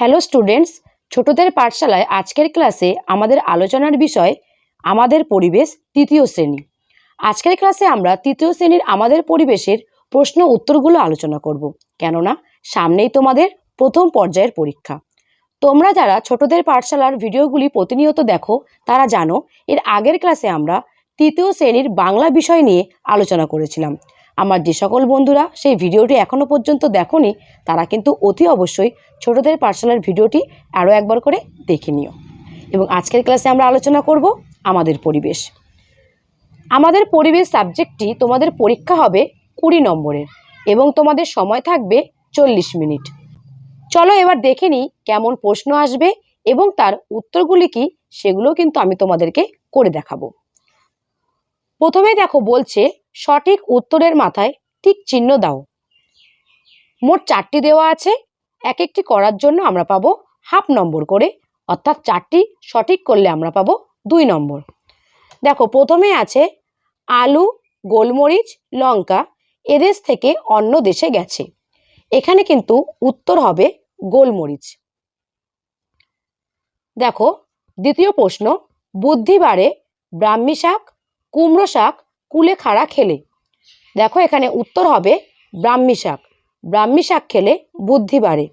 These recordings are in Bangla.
হ্যালো স্টুডেন্টস, ছোটদের পাঠশালায় আজকের ক্লাসে আমাদের আলোচনার বিষয় আমাদের পরিবেশ তৃতীয় শ্রেণি। আজকের ক্লাসে আমরা তৃতীয় শ্রেণির আমাদের পরিবেশের প্রশ্ন উত্তরগুলো আলোচনা করব। কেননা, সামনেই তোমাদের প্রথম পর্যায়ের পরীক্ষা। তোমরা যারা ছোটদের পাঠশালার ভিডিওগুলি প্রতিনিয়ত দেখো, তারা জানো, এর আগের ক্লাসে আমরা তৃতীয় শ্রেণির বাংলা বিষয় নিয়ে আলোচনা করেছিলাম। আমার যে সকল বন্ধুরা সেই ভিডিওটি এখনও পর্যন্ত দেখোনি, তারা কিন্তু অতি অবশ্যই ছোটদের পার্সোনাল ভিডিওটি আরও একবার করে দেখে নিও। এবং আজকের ক্লাসে আমরা আলোচনা করব আমাদের পরিবেশ। আমাদের পরিবেশ সাবজেক্টটি তোমাদের পরীক্ষা হবে কুড়ি নম্বরের এবং তোমাদের সময় থাকবে চল্লিশ মিনিট। চলো এবার দেখে নিই কেমন প্রশ্ন আসবে এবং তার উত্তরগুলি কি সেগুলো কিন্তু আমি তোমাদেরকে করে দেখাবো। প্রথমে দেখো বলছে সঠিক উত্তরের মাথায় ঠিক চিহ্ন দাও। মোট চারটি দেওয়া আছে। এক একটি করার জন্য আমরা পাবো হাফ নম্বর করে, অর্থাৎ চারটি সঠিক করলে আমরা পাবো দুই নম্বর। দেখো, প্রথমে আছে আলু, গোলমরিচ, লঙ্কা, এদেশ থেকে অন্য দেশে গেছে। এখানে কিন্তু উত্তর হবে গোলমরিচ। দেখো, দ্বিতীয় প্রশ্ন, বুদ্ধি বাড়ে ব্রাহ্মী শাক, কুমড়ো শাক কুলেখাড়া খেলে। দেখো এখানে উত্তর হবে ব্রাহ্মী শাক। ব্রাহ্মী শাক খেলে বুদ্ধি বাড়ে।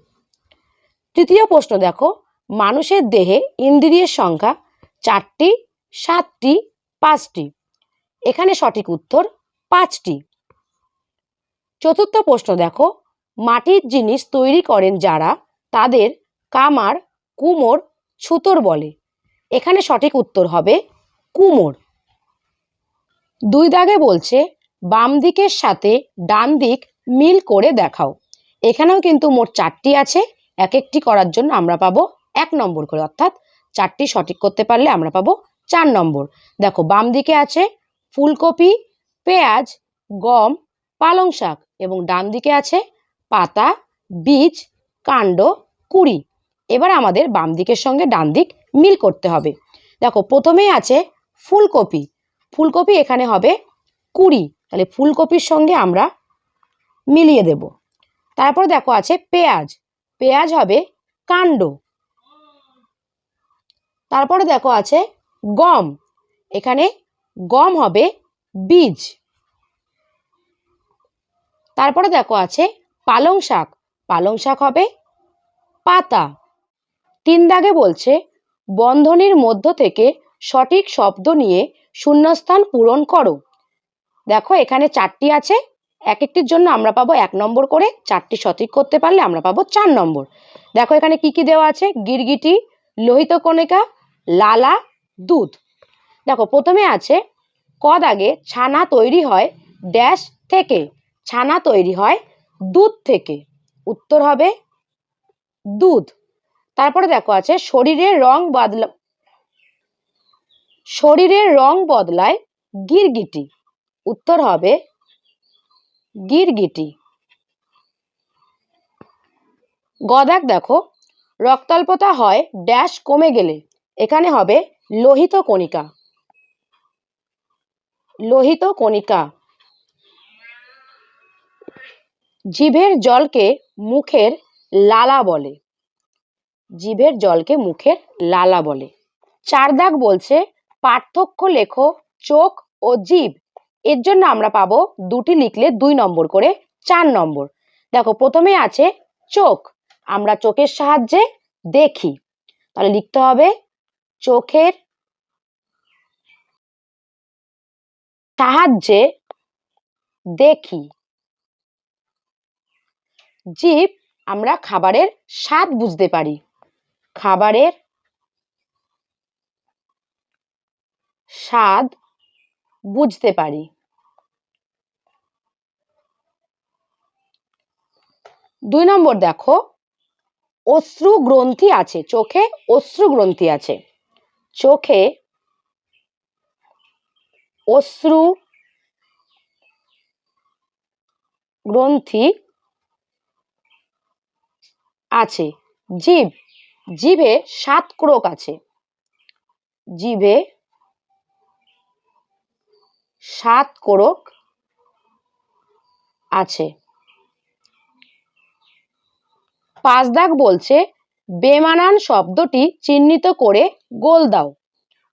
তৃতীয় প্রশ্ন দেখো, মানুষের দেহে ইন্দ্রিয়ের সংখ্যা চারটি, সাতটি, পাঁচটি। এখানে সঠিক উত্তর পাঁচটি। চতুর্থ প্রশ্ন দেখো, মাটির জিনিস তৈরি করেন যারা, তাদের কামার, কুমোর, ছুতোর বলে। এখানে সঠিক উত্তর হবে কুমোর। দুই দাগে বলছে, বাম দিকের সাথে ডান দিক মিল করে দেখাও। এখানেও কিন্তু মোট চারটি আছে, এক একটি করার জন্য আমরা পাবো এক নম্বর করে। অর্থাৎ চারটি সঠিক করতে পারলে আমরা পাবো চার নম্বর। দেখো, বাম দিকে আছে ফুলকপি, পেঁয়াজ, গম, পালং শাক এবং ডান দিকে আছে পাতা, বীজ, কাণ্ড, কুড়ি। এবার আমাদের বাম দিকের সঙ্গে ডান দিক মিল করতে হবে। দেখো, প্রথমেই আছে ফুলকপি। ফুলকপি এখানে হবে কুড়ি। তাহলে ফুলকপির সঙ্গে আমরা মিলিয়ে দেব। তারপর দেখো আছে পেঁয়াজ। পেঁয়াজ হবে কাণ্ড। তারপরে দেখো আছে গম। এখানে গম হবে বীজ। তারপরে দেখো আছে পালং শাক। পালং শাক হবে পাতা। তিন দাগে বলছে, বন্ধনীর মধ্য থেকে সঠিক শব্দ নিয়ে শূন্যস্থান পূরণ করো। দেখো, এখানে চারটি আছে। এক একটির জন্য আমরা পাবো এক নম্বর করে। চারটি সঠিক করতে পারলে আমরা পাবো চার নম্বর। দেখো, এখানে কি কি দেওয়া আছে? গিরগিটি, লোহিত কণিকা, লালা, দুধ। দেখো, প্রথমে আছে, কদ আগে ছানা তৈরি হয় ড্যাশ থেকে। ছানা তৈরি হয় দুধ থেকে। উত্তর হবে দুধ। তারপরে দেখো, আছে, শরীরের রং বদলা শরীরের রং বদলায় গিরগিটি। উত্তর হবে গিরগিটি। গদাক দেখো, রক্তাল্পতা হয় ড্যাশ কমে গেলে। এখানে হবে লোহিত কণিকা। লোহিত কণিকা। জিভের জলকে মুখের লালা বলে। জিভের জলকে মুখের লালা বলে। চার দাগ বলছে পার্থক্য লেখো চোখ ও জিভ এর জন্য আমরা পাবো দুটি লিখলে দুই নম্বর করে চার নম্বর। দেখো, প্রথমে আছে চোখ। আমরা চোখের সাহায্যে দেখি। তাহলে লিখতে হবে চোখের সাহায্যে দেখি। জীব, আমরা খাবারের স্বাদ বুঝতে পারি। খাবারের স্বাদ বুঝতে পারি। দুই নম্বর দেখো, অশ্রু গ্রন্থি আছে, চোখে অশ্রু গ্রন্থি আছে। চোখে অশ্রু গ্রন্থি আছে। জীব জিভে সাত ক্রোক আছে। জিভে সাত কোরক আছে। পাঁচ দাগ বলছে, বেমানান শব্দটি চিহ্নিত করে গোল দাও।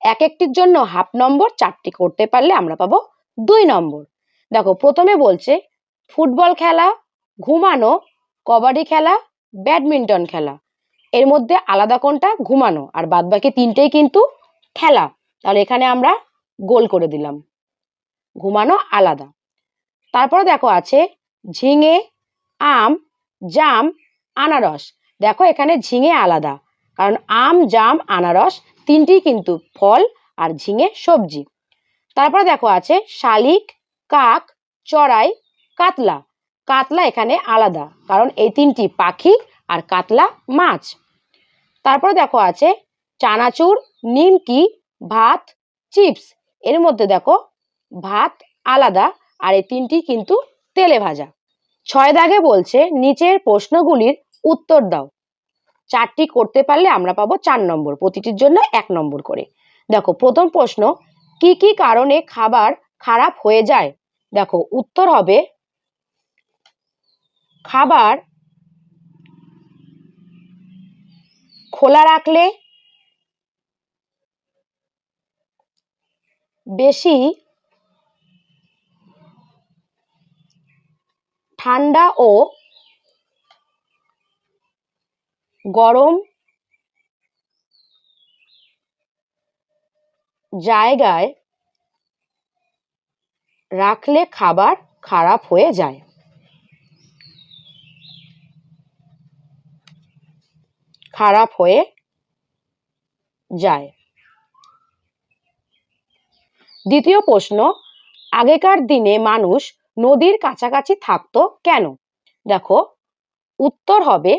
এক একটির জন্য হাফ নম্বর, চারটি করতে পারলে আমরা পাবো দুই নম্বর। দেখো, প্রথমে বলছে, ফুটবল খেলা, ঘুমানো, কবাডি খেলা, ব্যাডমিন্টন খেলা। এর মধ্যে আলাদা কোনটা? ঘুমানো। আর বাদবাকি তিনটেই কিন্তু খেলা। তাহলে এখানে আমরা গোল করে দিলাম। ঘুমানো আলাদা। তারপরে দেখো আছে ঝিঙে, আম, জাম, আনারস। দেখো এখানে ঝিঙে আলাদা। কারণ আম, জাম, আনারস তিনটি কিন্তু ফল আর ঝিঙে সবজি। তারপরে দেখো আছে শালিক, কাক, চড়াই, কাতলা। কাতলা এখানে আলাদা। কারণ এই তিনটি পাখি আর কাতলা মাছ। তারপরে দেখো আছে চানাচুর, নিমকি, ভাত, চিপস। এর মধ্যে দেখো ভাত আলাদা আর এই তিনটি কিন্তু তেলে ভাজা। ছয় দাগে বলছে, নিচের প্রশ্নগুলির উত্তর দাও। চারটি করতে পারলে আমরা পাবো চার নম্বর, প্রতিটির জন্য এক নম্বর করে। দেখো, প্রথম প্রশ্ন, কি কি কারণে খাবার খারাপ হয়ে যায়? দেখো, উত্তর হবে, খাবার খোলা রাখলে বেশি ঠান্ডা ও গরম জায়গায় রাখলে খাবার খারাপ হয়ে যায়। খারাপ হয়ে যায়। দ্বিতীয় প্রশ্ন, আগেকার দিনে মানুষ নদীর কাছাকাছি থাকতো কেন? দেখো, উত্তর হবে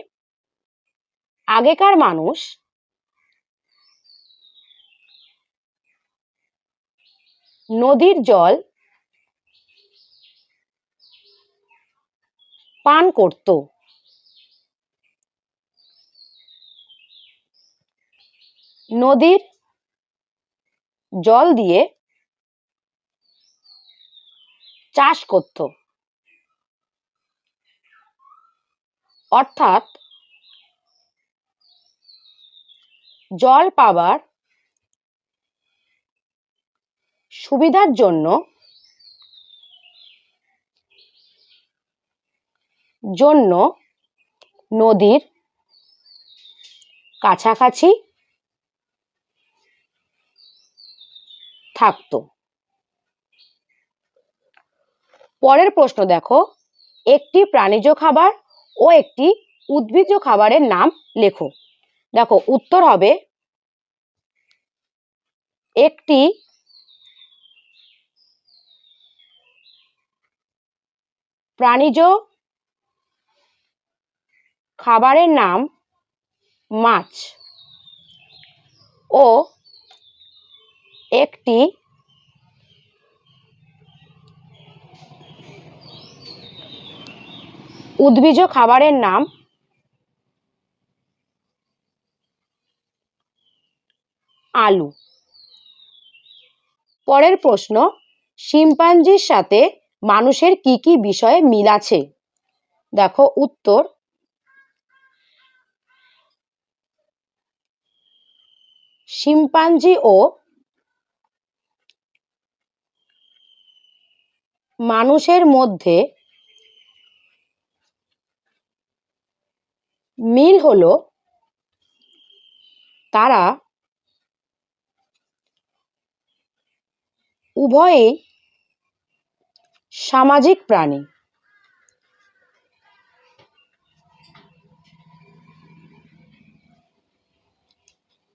আগেকার মানুষ নদীর জল পান করত। নদীর জল দিয়ে চাষ করত। অর্থাৎ জল পাবার সুবিধার জন্য জন্য নদীর কাছাকাছি থাকতো। পরের প্রশ্ন দেখো, একটি প্রাণীজ খাবার ও একটি উদ্ভিজ্জ খাবারের নাম লেখো। দেখো, উত্তর হবে একটি প্রাণীজ খাবারের নাম মাছ ও একটি উদ্ভিজ খাবারের নাম? আলু। পরের প্রশ্ন, শিম্পাঞ্জির সাথে মানুষের কি কি বিষয়ে মিল আছে? দেখো উত্তর, শিম্পাঞ্জি ও মানুষের মধ্যে মিল হলো তারা উভয়েই সামাজিক প্রাণী।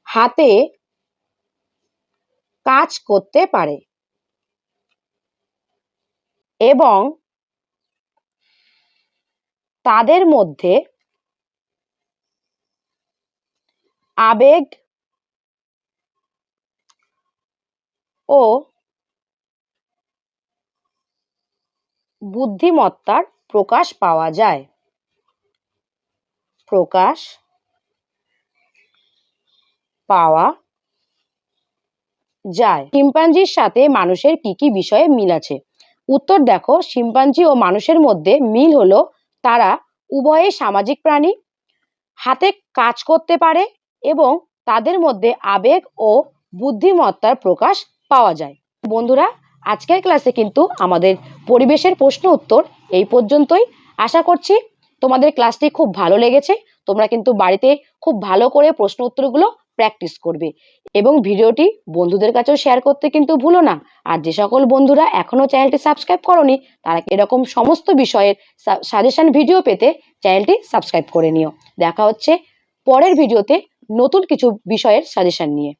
হাতে কাজ করতে পারে এবং তাদের মধ্যে আবেগ ও বুদ্ধিমত্তার প্রকাশ পাওয়া যায়। প্রকাশ পাওয়া যায়। শিম্পাঞ্জির সাথে মানুষের কি কি বিষয়ে মিল আছে? উত্তর দেখো, শিম্পাঞ্জি ও মানুষের মধ্যে মিল হলো তারা উভয়ে সামাজিক প্রাণী, হাতে কাজ করতে পারে এবং তাদের মধ্যে আবেগ ও বুদ্ধিমত্তার প্রকাশ পাওয়া যায়। বন্ধুরা, আজকের ক্লাসে কিন্তু আমাদের পরিবেশের প্রশ্ন উত্তর এই পর্যন্তই। আশা করছি তোমাদের ক্লাসটি খুব ভালো লেগেছে। তোমরা কিন্তু বাড়িতে খুব ভালো করে প্রশ্ন উত্তরগুলো প্র্যাকটিস করবে এবং ভিডিওটি বন্ধুদের কাছেও শেয়ার করতে কিন্তু ভুলো না। আর যে সকল বন্ধুরা এখনও চ্যানেলটি সাবস্ক্রাইব করনি, তারা এরকম সমস্ত বিষয়ের সাজেশন ভিডিও পেতে চ্যানেলটি সাবস্ক্রাইব করে নিও। দেখা হচ্ছে পরের ভিডিওতে নতুন কিছু বিষয়ের সাজেশন নিয়ে।